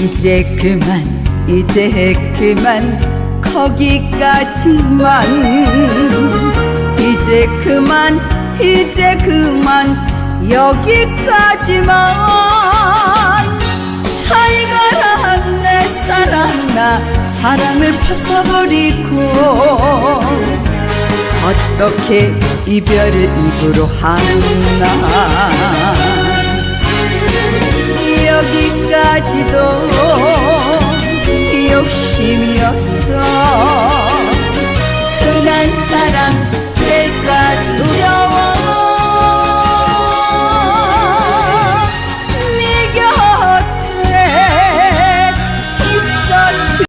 이제 그만 이제 그만 거기까지만. 이제 그만 이제 그만 여기까지만. 살가라 내 사랑 나 사랑을 벗어버리고. 어떻게 이별을 입으로 하나 까지도 욕심이었어